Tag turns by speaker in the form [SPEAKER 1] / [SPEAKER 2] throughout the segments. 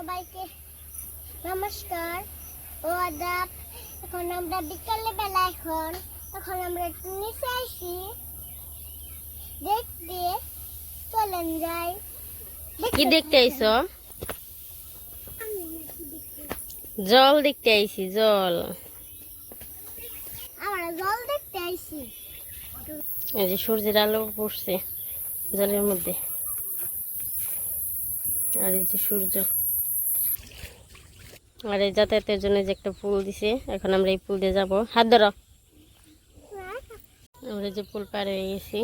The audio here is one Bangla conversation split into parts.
[SPEAKER 1] সবাইকে নমস্কার ও আদাব। এখন আমরা বিকালে বেলা এখন। এখন আমরা একটু নিচে আসি। দেখতে চলেন যাই।
[SPEAKER 2] কি দেখতে আইছো? জল দেখতে আইছি জল।
[SPEAKER 1] আমরা জল দেখতে আইছি।
[SPEAKER 2] এই যে সূর্যের আলো পড়ছে জলের মধ্যে। আর এই যে সূর্য। আর এই যাতায়াতের জন্য যে একটা পুল দিছে, এখন আমরা এই পুল দিয়ে যাব। হাত ধরো। আমরা যে পুল পার হয়ে গেছি।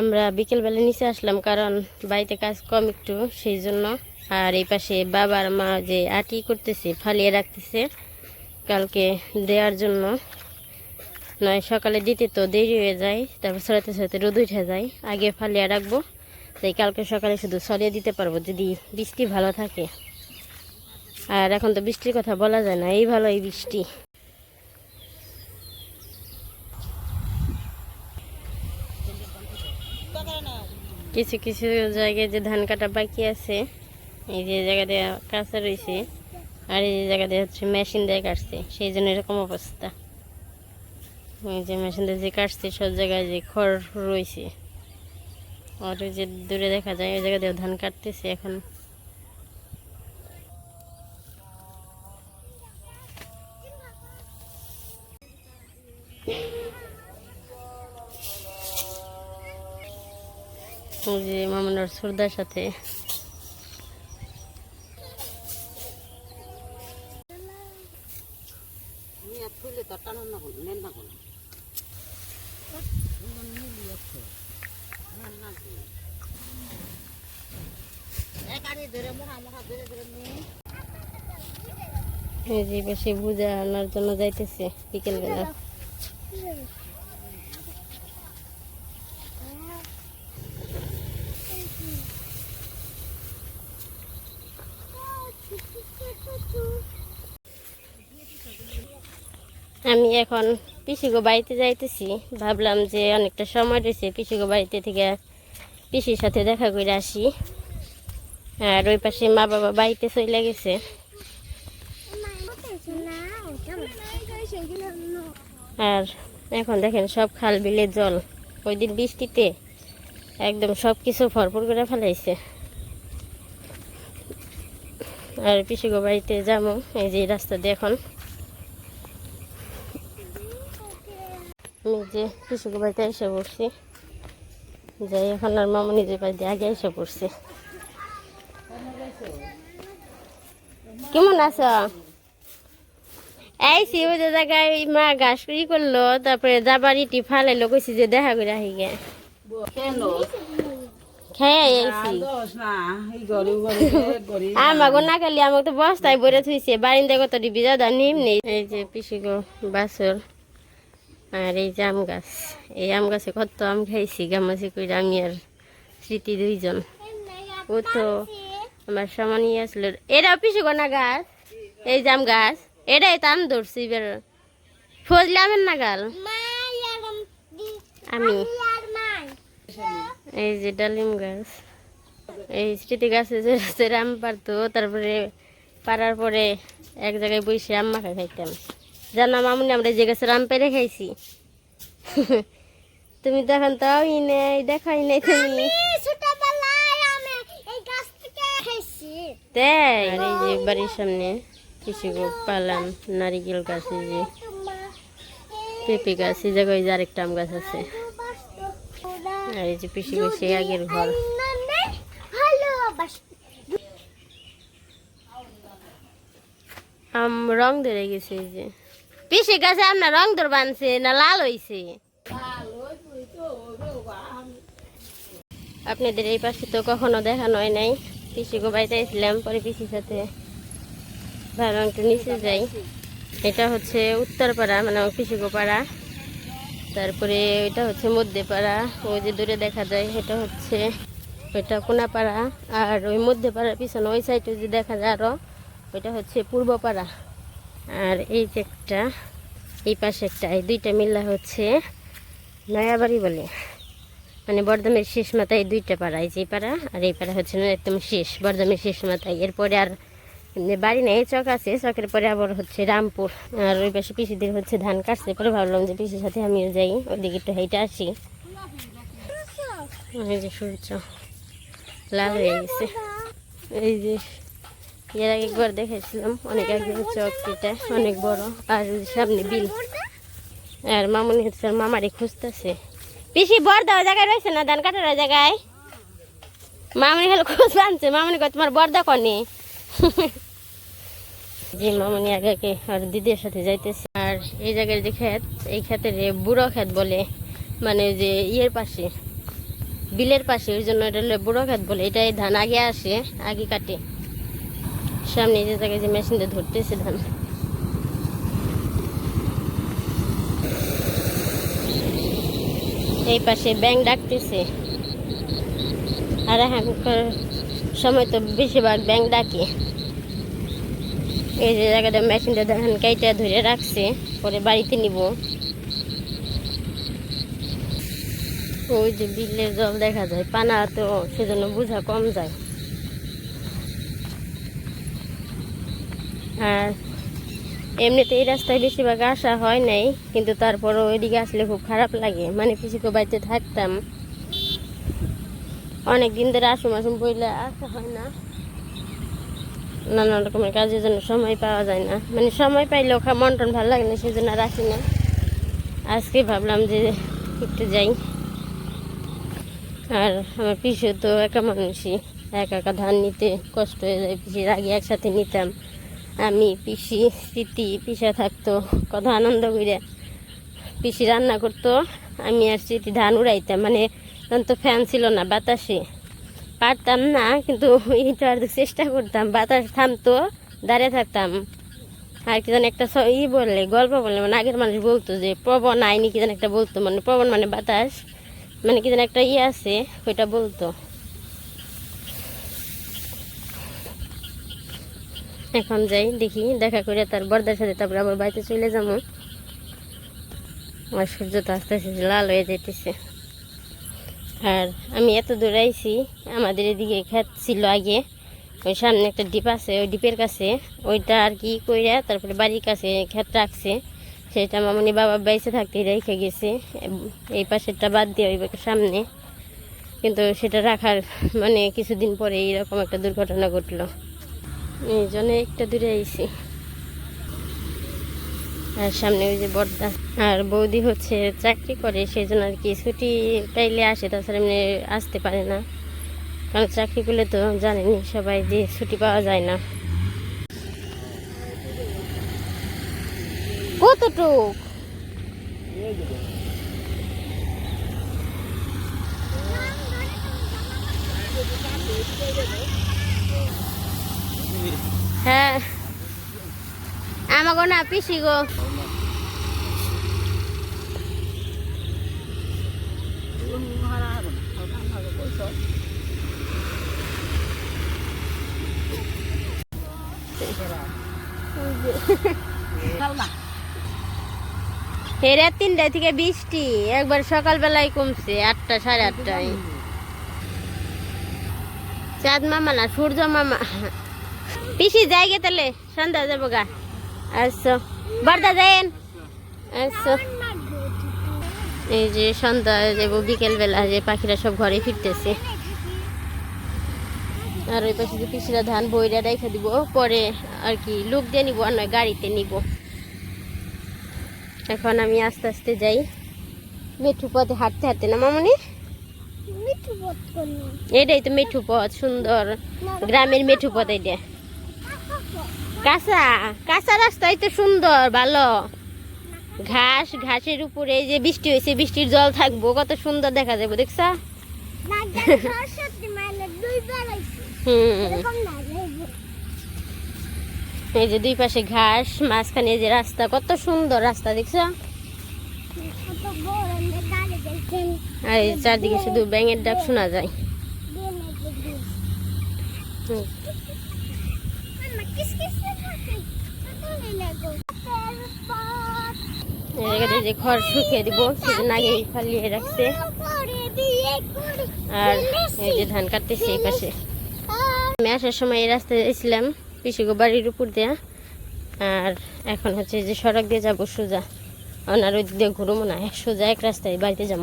[SPEAKER 2] আমরা বিকেলবেলা নিচে আসলাম কারণ বাড়িতে কাজ কম একটু, সেই জন্য। আর এই পাশে বাবার মা যে আটি করতেছে, ফালিয়ে রাখতেছে, কালকে দেওয়ার জন্য। নয়, সকালে দিতে তো দেরি হয়ে যায়, তারপর ছড়াতে ছড়াতে রোদ উঠে যায়। আগে ফালিয়ে রাখব, তাই কালকে সকালে শুধু সরিয়ে দিতে পারব যদি বৃষ্টি ভালো থাকে। আর এখন তো বৃষ্টির কথা বলা যায় না, এই ভালো এই বৃষ্টি। কিছু কিছু জায়গায় যে ধান কাটা বাকি আছে, এই যে জায়গা দিয়ে কাঁচা রয়েছে, আর এই যে জায়গা দিয়ে হচ্ছে মেশিন দিয়ে কাটছে, সেই জন্য এরকম অবস্থা। এই যে মেশিন দিয়ে যে কাটছে, সব জায়গায় যে খড় রয়েছে। আর ওই যে দূরে দেখা যায়, ওই জায়গা দিয়ে ধান কাটতেছে এখন। যে মামুনার সুরদার সাথে। এই যে বেশি বুঝা আনার জন্য যাইতেছে বিকেলবেলা। আমি এখন পিসিগো বাড়িতে যাইতেছি। ভাবলাম যে অনেকটা সময় রয়েছে পিসিগো বাড়িতে থেকে পিসির সাথে দেখা করে আসি। আর ওই পাশে মা বাবা বাড়িতে চলে গেছে। আর এখন দেখেন সব খাল বিলে জল। ওই দিন বৃষ্টিতে একদম সব কিছু ভরপুর করে ফেলাইছে। আর পিসিগো বাড়িতে যাব, এই যে রাস্তা দিয়ে এখন। যে পিসুকে বাড়িতে এসে পড়ছি, যাই এখন আর মামা নিজের বাড়িতে আগে এসে পড়ছে। কেমন আছো? ওই যে জায়গায় মা ঘাস ই করল তারপরে যাবার ইটি ফালাইলো কইছি যে দেখা করে আহি গে
[SPEAKER 3] এই
[SPEAKER 2] আমাকে না। খালি আমাকে তো বস্তায় থুইছে বারিন্দা কত নিম নেই। এই যে বাসর আর এই যে আম গাছ এই আম গাছে কত আম খাইছি গামাছি করে আমি আর স্মৃতি দুইজন। ও তো আমার সমান ইয়ে আসলো এটা পিসিগো না গাছ? এই জাম গাছ? এটাই তো আম ধরছি এবার। ফজলে আমের নাগাল আমি। এই যে ডালিম গাছ। এই স্মৃতি গাছে যে আম পারতো তারপরে পারার পরে এক জায়গায় বসে আম মাখা খাইতাম। জানা মামুনি আমরা যে গাছের আম পেরে খাইছি। তুমি তখন তাও ই নেই দেখাই নাই তুমি। তাই? আর এই যে বাড়ির সামনে। কিছু পালাম, নারিকেল গাছ যে, পেঁপে গাছ, এই জায়গায় যে আরেকটা আম গাছ আছে। আর এই যে পিসি পিসি আগের ঘর। আম রং ধরে গেছে যে। পিসি গাছে আপনার রং ধর বানছে, না লাল হইছে। আপনাদের এই পাশে তো কখনো দেখানো হয় নাই। পিসি গো এসেছিলাম পরে পিসির সাথে। ভালো একটু নিচে যাই। এটা হচ্ছে উত্তরপাড়া মানে পিসিগো পাড়া তারপরে এটা হচ্ছে মধ্যেপাড়া, ওই যে দূরে দেখা যায়, এটা হচ্ছে ওইটা কোনাপাড়া, আর ওই মধ্যেপাড়ার পিছনে ওই সাইডে যে দেখা যায় আরও ওইটা হচ্ছে পূর্বপাড়া। আর এই যে একটা, এই পাশে একটা, এই দুইটা মিল্লা হচ্ছে নয়াবাড়ি বলে। মানে বর্ধমের শেষ মাথায় দুইটা পাড়া, এই যে পাড়া আর এই পাড়া হচ্ছে একদম শেষ, বর্ধমের শেষ মাথায়। এরপরে আর বাড়ি নেই, চক আছে, চকের পরে আবার হচ্ছে রামপুর। আর ওই পাশে পিসিদের হচ্ছে ধান কাটছে, পরে ভাবলাম যে পিসির সাথে আমিও যাই, ওইদিকে একটু হেঁটে আসি। এই যে সূর্য, লাল হয়ে গেছে। এই যে এর আগে একবার দেখেছিলাম, অনেক আগে চক এটা অনেক বড়, আর সামনে বিল। আর মামুনি হচ্ছে মামারে খুঁজতেছে। পিসি, বর দেওয়া জায়গায় রয়েছে না? ধান কাটার জায়গায়? মামনি হলো খোঁজ আনছে। মামনি কয়, তোমার বর্দা কনে জি মামনি আগে আর দিদির সাথে যাইতেছে। আর এই জায়গার যে ক্ষেত, এই ক্ষেতের যে বুড়ো ক্ষেত বলে মানে যে ইয়ের পাশে, বিলের পাশে, ওই জন্য এটা বুড়ো ক্ষেত বলে, এটাই ধান আগে আসে, আগে কাটে। সামনে যে জায়গায় যে মেশিন দিয়ে ধরতেছে ধান। এই পাশে ব্যাংক ডাকতেছে। আর এখনকার সময় তো বেশিরভাগ ব্যাংক ডাকে। এই যে জায়গাটা মেশিনটা ধান কাইটা ধরে রাখছে, পরে বাড়িতে নিব। ওই যে বিলের জল দেখা যায়, পানা তো সেজন্য বোঝা কম যায়। আর এমনিতে এই রাস্তায় বেশিরভাগ আসা হয় নাই, কিন্তু তারপরও ওইদিকে আসলে খুব খারাপ লাগে। মানে পিসিকে বাড়িতে থাকতাম। অনেক দিন ধরে আসুম আসুম বইলে আসা হয় না। নানা রকমের কাজের জন্য সময় পাওয়া যায় না। মানে সময় পাইলেও মন টন ভালো লাগে না, সেই জন্য আসি না। আজকে ভাবলাম যে একটু যাই। আর আমার পিসু তো একা মানুষই, একা একা ধান নিতে কষ্ট হয়ে যায়, পিসির আগে একসাথে নিতাম। আমি, পিসি, স্মৃতি, পিসা থাকতো, কত আনন্দ করে পিসি রান্না করতো, আমি আর স্মৃতি ধান উড়াইতাম। মানে তখন তো ফ্যান ছিল না বাতাসে। পারতাম না, কিন্তু এইটা আর চেষ্টা করতাম। বাতাস থামতো, দাঁড়িয়ে থাকতাম। আর কি যেন একটা ই বললে, গল্প বললে মানে আগের মানুষ বলতো যে প্রবণ আইনি কি যেন একটা বলতো। মানে প্রবণ মানে বাতাস মানে কি যেন একটা ইয়ে আছে, ওইটা বলতো। এখন যাই, দেখি, দেখা করে তার বর্দার সাথে তারপরে আবার বাড়িতে চলে যাব। আর সূর্য তো আস্তে আস্তে লাল হয়ে যেতেছে আর আমি এত দূরে আইছি, আমাদের এদিকে ক্ষেত ছিল আগে। ওই সামনে একটা ডিপ আছে, ওই ডিপের কাছে। ওইটা আর কি কইরা তারপরে বাড়ির কাছে ক্ষেত রাখছে। সেটা মামনি বাবা বাইসে থাকতে রেখে গেছে। এই পাশেরটা বাদ দিয়ে ওই সামনে। কিন্তু সেটা রাখার মানে কিছুদিন পরে এইরকম একটা দুর্ঘটনা ঘটলো। এই জন্য একটা দূরে আইছি। আর সামনে ওই যে বর্দা। আর বৌদি হচ্ছে চাকরি করে সেই জন্য আর কি ছুটি পাইলে আসে, তাছাড়া এমনি আসতে পারে না। কারণ চাকরি করলে তো জানেনি সবাই যে ছুটি পাওয়া যায় না। কতটুক? হ্যাঁ। আমাকে না পিসি গো। হেরে তিনটা থেকে বৃষ্টি, একবার সকালবেলায় কমছে আটটা, সাড়ে আটটায়। চাঁদ মামা না, সূর্য মামা। পিসি, যাই গে তাহলে সন্ধ্যা যাব গা। আচ্ছা বর্দা যাইন। আচ্ছা এই যে সন্ধ্যা যাব বিকেলবেলা যে পাখিরা সব ঘরে ফিরতেছে। আর ওই পাশে যে পিসিরা ধান বইরা রেখে দিব পরে আর কি লোক দিয়ে নিবো আর নয় গাড়িতে নিব। এখন আমি আস্তে আস্তে যাই। মেঠু পথে হাঁটতে হাঁটতে না মামনি? এটাই তো মেঠু পথ সুন্দর। গ্রামের মেঠু পথ এটা। কাঁচা কাঁচা রাস্তাই তো সুন্দর, ভালো। ঘাস, ঘাসের উপরে যে বৃষ্টি হয়েছে বৃষ্টির জল থাকব, কত সুন্দর দেখা যাবে, দেখছ? এই যে দুই পাশে ঘাস, মাঝখানে যে রাস্তা, কত সুন্দর রাস্তা, দেখছ? আর চারদিকে শুধু ব্যাঙের ডাক শোনা যায়
[SPEAKER 1] দিয়ে নাকি দিয়ে
[SPEAKER 2] হুম।
[SPEAKER 1] মামা কিস কিস থাকে কত লাগো
[SPEAKER 2] এই জায়গাটা এই যে খড় শুকিয়ে দিব, সেদিন আগে ফালিয়ে রাখছে। আর এই যে ধান কাটতেছে এই পাশে। আমি আসার সময় এই রাস্তায় এসেছিলাম পিসিগো বাড়ির উপর দিয়া। আর এখন হচ্ছে যে সড়ক দিয়ে যাব সোজা। ওনার ওই দিয়ে ঘুরবো না সোজা এক রাস্তায় বাড়িতে যাব।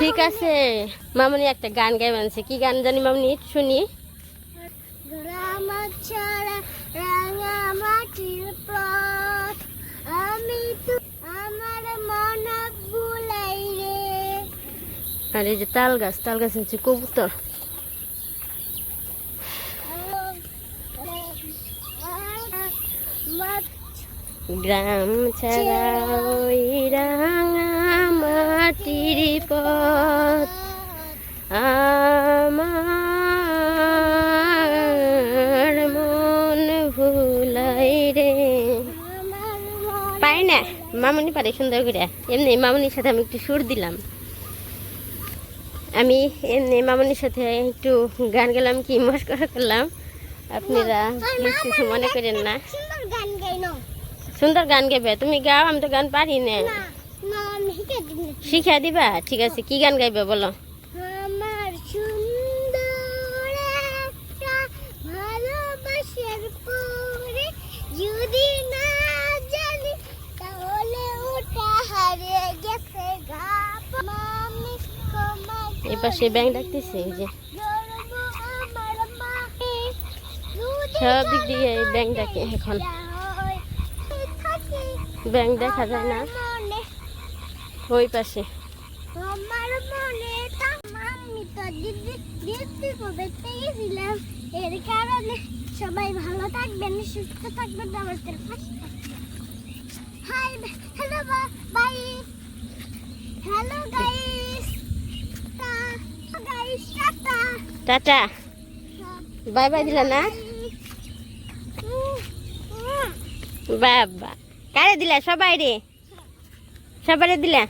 [SPEAKER 2] ঠিক আছে, মামনি একটা গান গাই বানছে কি গান জানি মামনি, শুনি।
[SPEAKER 1] আমার ছাড়া রাঙা মাটির পথ আমি তো আমার মন ভুলাই রে
[SPEAKER 2] আর এই যে তাল গাছ তাল গাছ হচ্ছে কবুতর গ্রাম ছাড়া ওই রাঙা মামনি পারে সুন্দর করে। এমনি মামনির সাথে আমি একটু সুর দিলাম। আমি এমনি মামনির সাথে একটু গান গেলাম কি মস্কর করলাম। আপনারা কিছু মনে করেন না।
[SPEAKER 1] সুন্দর গান
[SPEAKER 2] গাইবে। তুমি গাও আমি তো গান পারি না।
[SPEAKER 1] না না আমি শিখে দিন
[SPEAKER 2] শিখা দিবা? ঠিক আছে কি গান গাইবে বলো? পাশে ব্যাংক ডাকতেছে যে। সব দিক দিয়ে ব্যাংক ডাকে এখন। ব্যাংক দেখা যায় না। ওই পাশে।
[SPEAKER 1] ভালো হ্যালো
[SPEAKER 2] টাটা। বাই বাই দিলা না? বাবা। কারে দিলা? সবাই রে সবাই দিলা?